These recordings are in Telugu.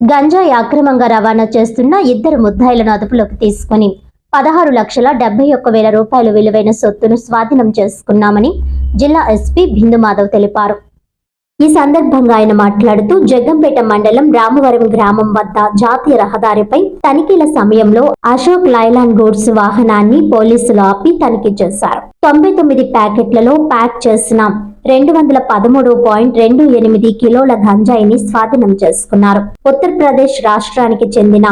గంజాయి అక్రమంగా రవాణా చేస్తున్న ఇద్దరు ముద్దాయిలను అదుపులోకి తీసుకుని పదహారు లక్షల డెబ్బై ఒక్క వేల రూపాయలు విలువైన సొత్తును స్వాధీనం చేసుకున్నామని జిల్లా ఎస్పీ బిందు మాధవ్ తెలిపారు. ఈ సందర్భంగా ఆయన మాట్లాడుతూ జగ్గంపేట మండలం రామవరం గ్రామం వద్ద జాతీయ రహదారిపై తనిఖీల సమయంలో అశోక్ లైలాన్ గూడ్స్ వాహనాన్ని పోలీసులు ఆపి తనిఖీ చేశారు. తొంభై తొమ్మిది ప్యాకెట్లలో ప్యాక్ చేసిన రెండు వందల పదమూడు పాయింట్ రెండు ఎనిమిది కిలోల గంజాయిని స్వాధీనం చేసుకున్నారు. ఉత్తరప్రదేశ్ రాష్ట్రానికి చెందిన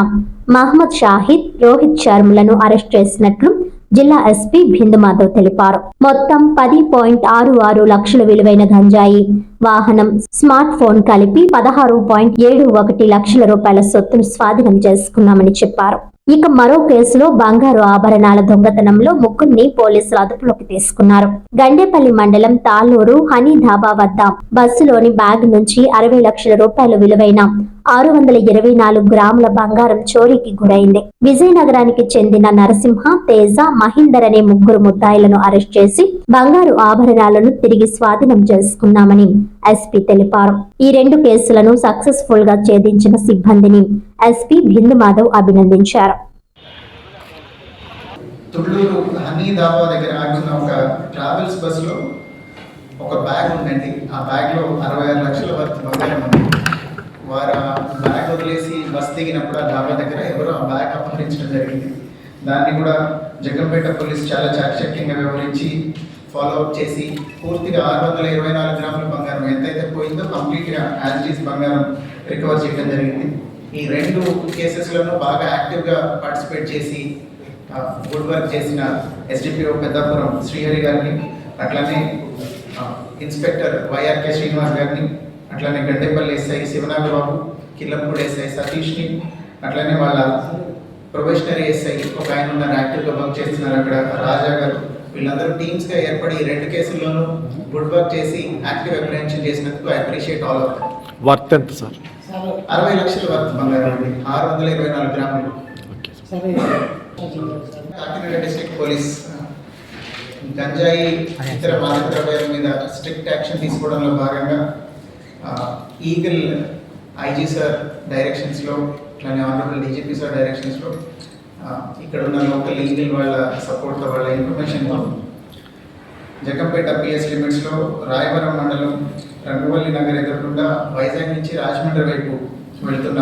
మహమ్మద్ షాహిద్ రోహిత్ శర్మలను అరెస్ట్ చేసినట్లు జిల్లా ఎస్పీ బిందుమాధవ్ తెలిపారు. మొత్తం పది పాయింట్ ఆరు ఆరు లక్షల విలువైన గంజాయి వాహనం స్మార్ట్ ఫోన్ కలిపి పదహారు పాయింట్ ఏడు ఒకటి లక్షల రూపాయల సొత్తును స్వాధీనం చేసుకున్నామని చెప్పారు. ఇక మరో కేసులో బంగారు ఆభరణాల దొంగతనంలో ముగ్గురిని పోలీసులు అదుపులోకి తీసుకున్నారు. గండేపల్లి మండలం తాళూరు హనీ ధాబా వద్ద బస్సులోని బ్యాగ్ నుంచి అరవై లక్షల రూపాయల విలువైన ఆరు వందల ఇరవై నాలుగు గ్రాముల బంగారం చోరీకి గురైంది. విజయనగరానికి చెందిన నరసింహ తేజ మహీందర్ అనే ముగ్గురు ముద్దాయిలను అరెస్ట్ చేసి బంగారు ఆభరణాలను తిరిగి స్వాధీనం చేసుకున్నామని ఎస్పీ తెలిపారు. ఈ రెండు కేసులను సక్సెస్ఫుల్గా ఛేదించిన సిబ్బందిని ఎస్పీ బిందు మాధవ్ అభినందించారు. తుళ్ళూరు హనీ దాబా దగ్గర ఆగుతున్న ఒక ట్రావెల్స్ బస్సులో ఒక బ్యాగ్ ఉందండి. ఆ బ్యాగ్లో అరవై ఆరు లక్షల వరకు బంగారం ఉంది. వారు ఆ బ్యాగ్ వదిలేసి బస్ దిగినప్పుడు ఆ డాబా దగ్గర ఎవరో ఆ బ్యాగ్ అపహరించడం జరిగింది. దాన్ని కూడా జగ్గంపేట పోలీస్ చాలా చాకచక్యంగా వ్యవహరించి ఫాలో అప్ చేసి పూర్తిగా ఆరు వందల ఇరవై నాలుగు గ్రాముల బంగారం ఎంతైతే పోయిందో కంప్లీట్గా యాజిటీస్ బంగారం రికవర్ చేయడం జరిగింది. ఈ రెండు కేసెస్లను బాగా యాక్టివ్గా పార్టిసిపేట్ చేసి గుడ్ వర్క్ చేసిన ఎస్డిపిఓ పెద్దాపురం శ్రీహరి గారిని అట్లానే ఇన్స్పెక్టర్ వైఆర్కే శ్రీనివాస్ గారిని అట్లానే గడ్డేపల్లి ఎస్ఐ శివనాగబాబు కిల్లంపూడి ఎస్ఐ సతీష్ని అట్లానే వాళ్ళ ప్రొఫెషనరీ ఎస్ఐ ఒక ఆయన ఉన్నారు యాక్టివ్గా వర్క్ చేస్తున్నారు అక్కడ రాజా గారు. వీళ్ళందరూ టీమ్స్గా ఏర్పడి ఈ రెండు కేసుల్లోనూ గుడ్ వర్క్ చేసి యాక్టివ్ అప్రిహెన్షన్ చేసినందుకు I appreciate all of worth ఎంత సార్? అరవై లక్షల వర్త్ బంగారం అండి. ఆరు వందల ఇరవై నాలుగు గ్రాములు. కాకినాడ డిస్ట్రిక్ట్ పోలీస్ గంజాయి ఇతర మాదక ద్రవ్యాల మీద స్ట్రిక్ట్ యాక్షన్ తీసుకోవడంలో భాగంగా ఈగల్ ఐజీ సార్ డైరెక్షన్స్లో అట్లానే ఆనరబుల్ డీజీపీ సార్ డైరెక్షన్స్లో ఇక్కడ ఉన్న లోకల్ ఈగల్ వాళ్ళ సపోర్ట్తో వాళ్ళ ఇన్ఫర్మేషన్తో జగంపేట పిఎస్ లిమిట్స్లో రాయవరం మండలం రంగవల్లి నగర్ ఎదురకుండా వైజాగ్ నుంచి రాజమండ్రి వైపు వెళ్తున్న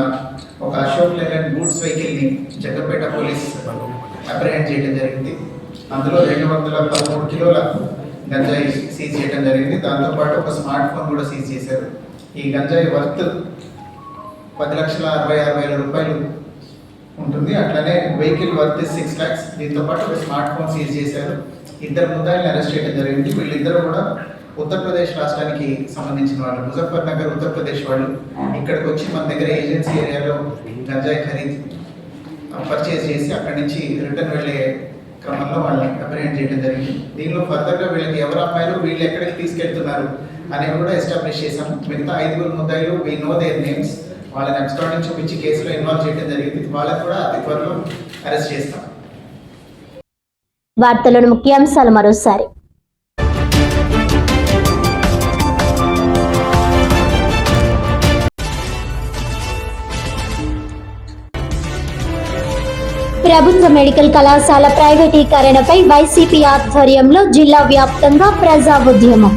ఒక అశోక్ లైలాండ్ గూడ్స్ వెహికల్ని జగంపేట పోలీస్ అప్రహెండ్ చేయడం జరిగింది. అందులో రెండు వందల పదమూడు కిలోల గంజాయి సీజ్ చేయడం జరిగింది. దాంతోపాటు ఒక స్మార్ట్ ఫోన్ కూడా సీజ్ చేశారు. ఈ గంజాయి వర్త్ పది లక్షల అరవై ఆరు వేల రూపాయలు ఉంటుంది. అట్లనే వెహికల్ వర్త్ సిక్స్ ల్యాక్స్. దీంతో పాటు ఒక స్మార్ట్ ఫోన్ సీజ్ చేశారు. ఇద్దరు ముద్దాయిల్ని అరెస్ట్ చేయడం జరిగింది. వీళ్ళిద్దరూ కూడా ఉత్తరప్రదేశ్ రాష్ట్రానికి సంబంధించిన వాళ్ళు. ముజఫర్ నగర్ ఉత్తరప్రదేశ్ వాళ్ళు. ఇక్కడికి వచ్చి మన దగ్గర ఏజెన్సీ ఏరియాలో గంజాయి ఖరీదు పర్చేస్ చేసి అక్కడి నుంచి రిటర్న్ వెళ్ళే క్రమంలో వాళ్ళని అప్రిహెండ్ చేయడం జరిగింది. దీనిలో ఫర్దర్గా వీళ్ళకి ఎవరు అమ్మాయిలు వీళ్ళు ఎక్కడికి తీసుకెళ్తున్నారు? అనేవి కూడా ఎస్టాబ్లిష్ చేశాం మిగతా ఐదుగురు ముద్దాయిలు వీ నో దేర్ నేమ్స్ వాళ్ళని అబ్స్టాండింగ్ చూపించి కేసులో ఇన్వాల్వ్ చేయడం జరిగింది. వాళ్ళని కూడా అతి త్వరలో అరెస్ట్ చేస్తాం. వార్తలోని ముఖ్యాంశాలు మరోసారి. ప్రభుత్వ మెడికల్ కళాశాల ప్రైవేటీకరణపై వైసీపీ ఆధ్వర్యంలో జిల్లా వ్యాప్తంగా ప్రజా ఉద్యమం.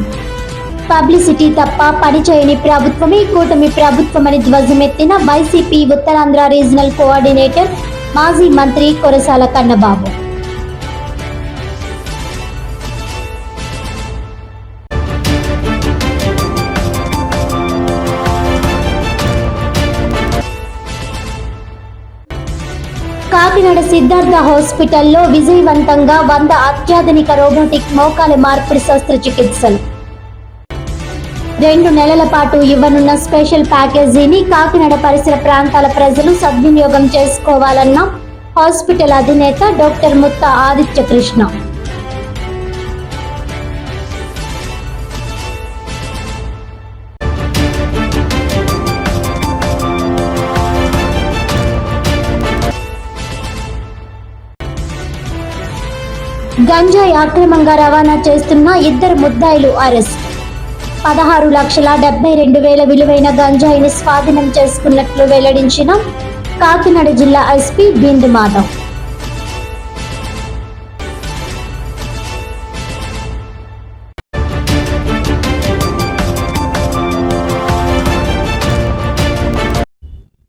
పబ్లిసిటీ తప్ప పనిచేయని ప్రభుత్వమే కూటమి ప్రభుత్వమని ధ్వజమెత్తిన వైసీపీ ఉత్తరాంధ్ర రీజనల్ కోఆర్డినేటర్ మాజీ మంత్రి కొరసాల కన్నబాబు. కాకినాడ సిద్ధార్థ హాస్పిటల్లో విజయవంతంగా వంద అత్యాధునిక రోబోటిక్ మోకాలి మార్పిడి శస్త్రచికిత్సలు. రెండు నెలల పాటు ఇవ్వనున్న స్పెషల్ ప్యాకేజీని కాకినాడ పరిసర ప్రాంతాల ప్రజలు సద్వినియోగం చేసుకోవాలన్న హాస్పిటల్ అధినేత డాక్టర్ ముత్త ఆదిత్య కృష్ణ. గంజాయి అక్రమంగా రవాణా చేస్తున్న ఇద్దరు ముద్దాయిలు అరెస్ట్. పదహారు లక్షల డెబ్బై రెండు వేల విలువైన గంజాయిని స్వాధీనం చేసుకున్నట్లు వెల్లడించిన కాకినాడ జిల్లా ఎస్పీ బిందు మాధవ్.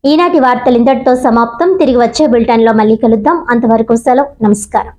ఈనాటి వార్తలు ఇంతటితో సమాప్తం. తిరిగి వచ్చే బులెటిన్లో మళ్ళీ కలుద్దాం. అంతవరకు సెలవు. నమస్కారం.